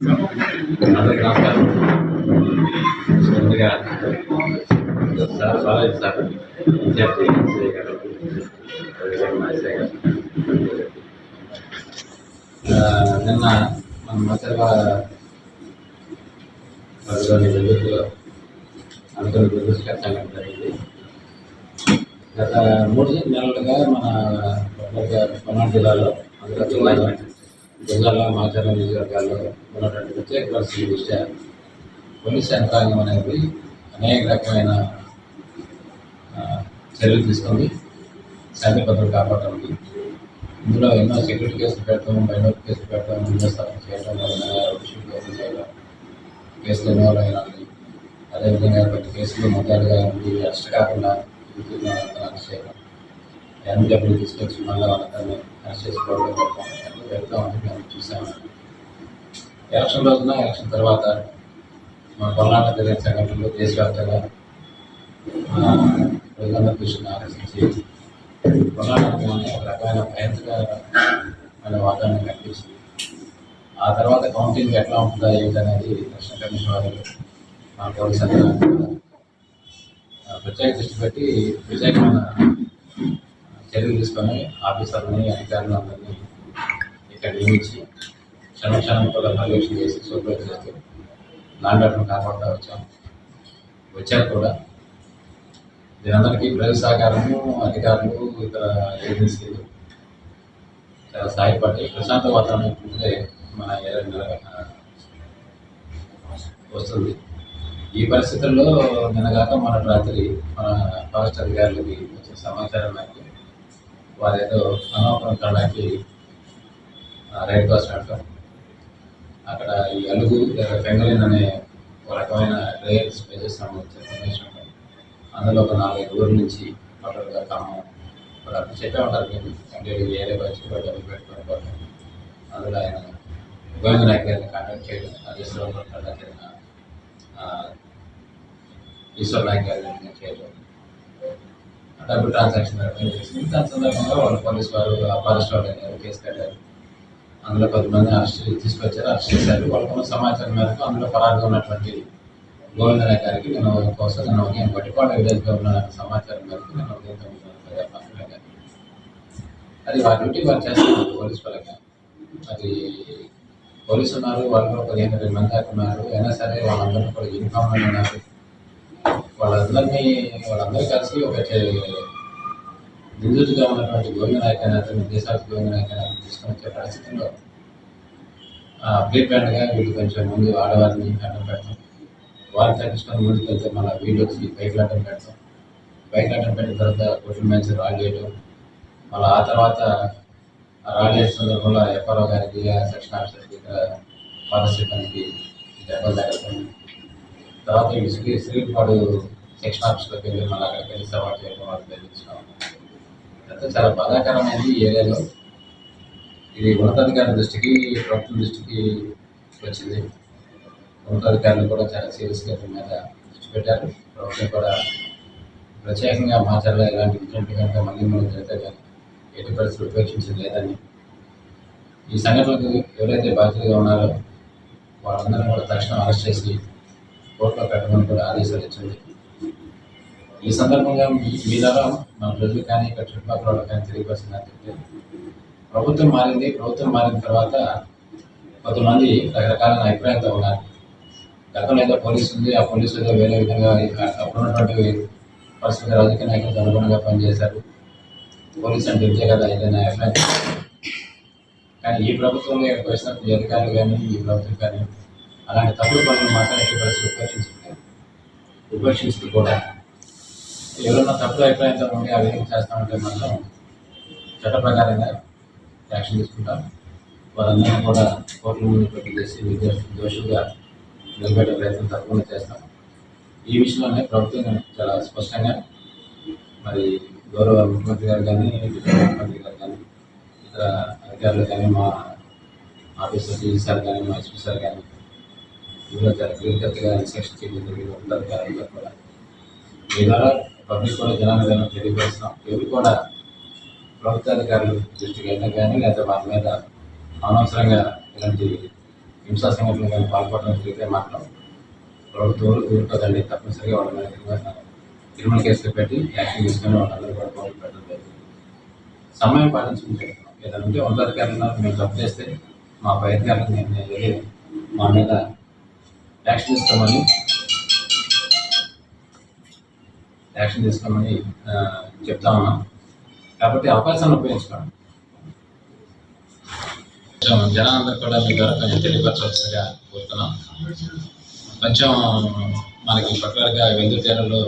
అందరికీ నమస్కారం ముందుగా సార్ బాలాజీ సార్ విద్యార్థి ఎస్ఐ గారు అదేవిధంగా మా ఎస్ఐ గారు ఆ, నిన్న మన మసర్వ పరిధిలోని విద్యుత్తులో అనుకున్న విద్యుత్ కట్టడం జరిగింది గత మూడు నెలలుగా మన పల్నాడు జిల్లాలో అందులో జిల్లాలో మాచారం నియోజకవర్గాల్లో ఉన్నటువంటి ప్రత్యేక పరిస్థితి దృష్ట్యా పోలీస్ యంత్రాంగం అనేది అనేక రకమైన చర్యలు తీసుకుంది. శాంతి భద్రత కాపాడటానికి ఇందులో ఎన్నో సెక్యూరిటీ కేసులు పెడతాం మైనర్ కేసులు పెడతాం ఇన్వెస్టిగేషన్ చేయడం ఇష్యూ కేసులు చేయడం కేసులు ఇన్వాల్వ్ అయినా అదేవిధంగా కొన్ని కేసులు మొదలుగా ఉండి అరెస్ట్ కాకుండా చేయడం ఎన్ని డబ్బులు తీసుకొచ్చి మళ్ళీ వాళ్ళని అరెస్ట్ చేసుకోవడం అట్లా మేము చూసాము ఎలక్షన్ రోజున ఎలక్షన్ తర్వాత మన పల్నాడు జరిగిన సంఘటనలు దేశవ్యాప్తంగా ప్రజలందరూ దృష్టిని ఆలోచించి పల్నాడు ఒక రకమైన భయంకరమైన వాతావరణం కనిపించింది. ఆ తర్వాత కౌంటింగ్ ఎట్లా ఉంటుందా ఏంటి అనేది ఎలక్షన్ కమిషన్ వారు మన పోలీస్ ప్రత్యేక దృష్టి పెట్టి ప్రత్యేకమైన చర్యలు తీసుకొని ఆఫీసర్ని అధికారులు అందరినీ ఇక్కడ నియమించి క్షణ క్షణం కూడా పర్యవేక్షణ చేసి సూపర్వైజ్ చేస్తూ లాండ్ కాపాడుతూ వచ్చాం వచ్చారు కూడా. దీనందరికీ ప్రజల సహకారము అధికారులు ఇతర ఏజెన్సీలు చాలా సహాయపడి ప్రశాంత వాతావరణం ఉంటే మన ఏరియా వస్తుంది. ఈ పరిస్థితుల్లో నిన్నగాక మన రాత్రి మన ఫారెస్ట్ అధికారులకి వచ్చిన సమాచారం మేరకు వారు ఏదో అనవసరం కాడానికి రైడ్ కోస్ట్ అంటాం అక్కడ ఈ అలుగు లేదా పెంగలిన్ అనే ఒక రకమైన రేర్ స్పేసెస్ సంబంధించిన ఇన్ఫర్మేషన్ అందులో ఒక నాలుగైదు ఊర్ల నుంచి టోటల్గా ఖమ్మం ఇప్పుడు అక్కడ చెప్పే ఉంటారు. మీరు అంటే ఈ వచ్చి డబ్బులు పెట్టుకొని అందులో ఆయన గోవింద నాయక్ గారిని కాంటాక్ట్ చేయడం రాజేశ్వరరావు గారు కాంటాక్ట్ చేయడం. ఈశ్వర్ నాయక్ గారిని చేయడం డబ్బు ట్రాన్సాక్షన్ దాని సందర్భంగా వాళ్ళు పోలీసు వారు అపారెస్ట్ వాళ్ళు కేసు కట్టారు. అందులో కొంతమంది అరెస్ట్ తీసుకొచ్చారు అరెస్ట్ చేశారు వాళ్ళకున్న సమాచారం మేరకు అందులో పరారుగా ఉన్నటువంటి గోవింద నాయక్ గారికి నేను కోసం నేను ఉదయం పట్టిపాడు విలేజ్గా ఉన్న సమాచారం మేరకు నేను ఉదయం తొమ్మిది గంటలకు అది వారి డ్యూటీ వారు చేస్తున్నారు పోలీసు వాళ్ళకి అది పోలీసు ఉన్నారు వాళ్ళు ఒక పదిహేను ఇరవై మంది దాకా ఉన్నారు అయినా సరే వాళ్ళందరూ కూడా యూనిఫామ్లో ఉన్నారు వాళ్ళందరినీ వాళ్ళందరూ కలిసి ఒక చే- ఉన్నటువంటి గోవింద నాయక్ అనే అతను దేశాలకు గోవింద నాయక్ తీసుకొని వచ్చే పరిస్థితుల్లో ప్రీ బ్యాండ్గా వీళ్ళు కొంచెం ముందు ఆడవారిని అడ్డం పెడతాం. వారిని తగ్గించుకొని ముందుకు వెళ్తే మన వీళ్ళు వచ్చి బైక్లు అడ్డం పెడతాం. బైక్ అడ్డం పెట్టిన తర్వాత కొట్టిన మ్యాచ్ రాళ్ళు చేయడం మళ్ళీ ఆ తర్వాత రాల్ రాళ్ళు చేసిన సందర్భంలో ఎఫ్ఆర్ఓ గారికి సెక్షన్ ఆఫీసర్కి ఇక్కడ ఫారెస్ట్ సిబ్బందికి దెబ్బలు తగ్గడం తర్వాత వీళ్ళు శ్రీ శ్రీపాడు సెక్షన్ ఆఫీస్లోకి వెళ్ళి మళ్ళీ అక్కడికి వెళ్ళి సవాల్ చేయడం వాళ్ళు తెలియజేస్తున్నాం. చాలా బాధాకరమైనది ఈ ఏరియాలో. ఇది ఉన్నతాధికారుల దృష్టికి ప్రభుత్వం దృష్టికి వచ్చింది. ఉన్నతాధికారులు కూడా చాలా సీరియస్గా దీని మీద దృష్టి పెట్టారు. ప్రభుత్వం కూడా ప్రత్యేకంగా మాచర్ల ఇలాంటి ఇన్సిడెంట్ కనుక మళ్ళీ మనం జరిగితే కానీ ఎటు పరిస్థితులు ఉపేక్షించడం లేదని. ఈ సంఘటనలకు ఎవరైతే బాధ్యతగా ఉన్నారో వాళ్ళందరినీ కూడా తక్షణం అరెస్ట్ చేసి కోర్టులో పెట్టమని కూడా ఆదేశాలు ఇచ్చింది. ఈ సందర్భంగా మీ ద్వారా మన ప్రజలు కానీ ఇక్కడ చుట్టుపక్కల వాళ్ళకి కానీ తెలియపరిచింది అంటే ప్రభుత్వం మారింది. ప్రభుత్వం మారిన తర్వాత కొంతమంది రకరకాల అభిప్రాయంతో ఉన్నారు. గతంలో ఏదో పోలీసు ఉంది. ఆ పోలీసు ఏదో వేరే విధంగా అప్పుడు ఉన్నటువంటి పరిస్థితి రాజకీయ నాయకులకు అనుగుణంగా పనిచేశారు. పోలీసు అంటే ఇంతే కదా ఏదైనా అభిప్రాయం. కానీ ఈ ప్రభుత్వంలో ఇక్కడికి వచ్చినప్పుడు ఈ అధికారులు కానీ ఈ ప్రభుత్వం కానీ అలాంటి తప్పుడు పనులు మాత్రం ఎట్టి పరిస్థితి ఉపేక్షించుకుంటారు ఉపేక్షిస్తూ కూడా ఎవరన్నా తప్పుడు అభిప్రాయంతో ఉండి ఆ విధంగా చేస్తామంటే మాత్రం చట్ట ప్రకారంగా యాక్షన్ తీసుకుంటాం వారందరినీ కూడా కోర్టుల ముందు పెట్టి చేసి విద్యార్థులు దోషులుగా నిలబెట్టే ప్రయత్నం తప్పకుండా చేస్తాం. ఈ విషయంలోనే ప్రభుత్వం చాలా స్పష్టంగా మరి గౌరవ ముఖ్యమంత్రి గారు కానీ ముఖ్యమంత్రి గారు కానీ ఇతర అధికారులు కానీ మా ఆఫీసర్ డీజీ సార్ కానీ మా ఎస్పీ సార్ కానీ ఇందులో చాలా క్లియర్ కట్గా ఇన్స్ట్రక్షన్ చేయడం జరిగింది. ఉన్నతాధికారులు కూడా. మీ ద్వారా పబ్లిక్ కూడా జనాలు తెలియపరుస్తున్నాం. ఎవరు కూడా ప్రభుత్వ అధికారులు దృష్టికి వెళ్ళినా కానీ లేదా వారి మీద అనవసరంగా ఇలాంటి హింసా సంఘటనలు కానీ పాల్పడడం జరిగితే మాత్రం ప్రభుత్వం ఊరుకోదండి తప్పనిసరిగా వాళ్ళ మీద క్రిమినల్ క్రిమినల్ కేసులు పెట్టి యాక్షన్ తీసుకుని వాళ్ళందరూ కూడా పౌరులు పెట్టడం సమయం పాటించమని చెప్తున్నాం ఏదైనా ఉంటే ఉన్నతాధికారులు మేము తప్పు చేస్తే మా పై అధికారులకు నేను మా మీద యాక్షన్ తీసుకోమని యాక్షన్ తీసుకోమని చెప్తా ఉన్నాం. కాబట్టి అవకాశాన్ని ఉపయోగించుకోండి. కొంచెం జనాలందరూ కూడా మీ ద్వారా కొంచెం తెలియపరచవలసిందిగా కోరుతున్నాం. కొంచెం మనకి పర్టికులర్గా వెందురు తీరంలో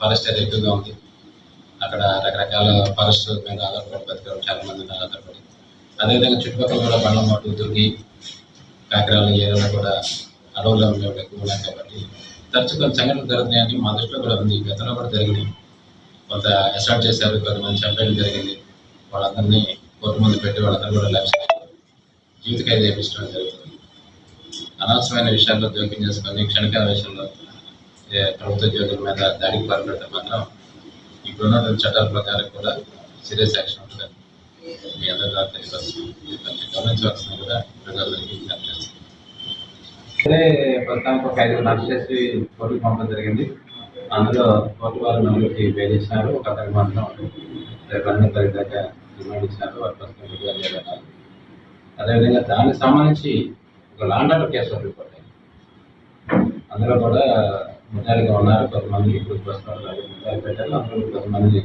ఫారెస్ట్ ఏరియా ఎక్కువగా ఉంది. అక్కడ రకరకాల ఫారెస్ట్ మీద ఆధారపడి బతికారు చాలా మంది ఉన్నారు ఆధారపడి అదేవిధంగా చుట్టుపక్కల కూడా బండ్లమాటు దుర్గి కాకిరాల ఏరియాలో కూడా అడవుల్లో ఉండేవాళ్ళు ఎక్కువ ఉన్నాయి కాబట్టి తరచుకొని కొంత సంఘటనలు జరుగుతున్నాయని మా దృష్టిలో కూడా ఉంది. గతంలో కూడా జరిగింది. కొంత అసాల్ట్ చేశారు కొంతమంది చంపేయడం జరిగింది. వాళ్ళందరినీ కోర్టు ముందు పెట్టి వాళ్ళందరూ కూడా లక్ష్యం జీవిత ఖైదు చేయించడం జరుగుతుంది. అనవసరమైన విషయాల్లో జోక్యం చేసుకొని క్షణికాల విషయంలో ప్రభుత్వ ఉద్యోగుల మీద దాడికి పాల్పడితే మాత్రం ఇప్పుడున్న చట్టాల ప్రకారం కూడా సీరియస్ యాక్షన్ ఉంటుంది మీ అందరి తెలియపరుస్తున్నాం గమనించవలసిన కూడా ప్రజలందరికీ విజ్ఞప్తి చేస్తున్నాం అదే ప్రస్తుతానికి ఒక ఐదుగురు అరెస్ట్ చేసి కోర్టుకు పంపడం జరిగింది. అందులో కోర్టు వారు నలుగురికి బెయిల్ ఇచ్చినారు ఒక అతనికి మాత్రం రేపు అన్ని దాకా రిమాండ్ ఇచ్చినారు వారు ప్రస్తుతం విడుదల చేయబడ్డారు అదేవిధంగా దానికి సంబంధించి ఒక లాండర్ కేసు ఒకటి రిపోర్ట్ అయింది. అందులో కూడా ముద్దాయిలుగా ఉన్నారు. కొంతమంది ఇప్పుడు ప్రస్తుతం ముద్దాయిలు పెట్టారు. అందులో కొంతమంది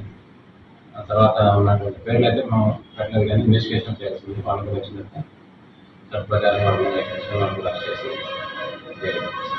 ఆ తర్వాత ఉన్నటువంటి పేర్లు అయితే మనం పెట్టలేదు కానీ ఇన్వెస్టిగేషన్ చేయాల్సింది. వాళ్ళకి వచ్చినట్టు చట్ట ప్రకారం వాళ్ళు ఎక్కించుకుని వాళ్ళు అరెస్ట్ చేసి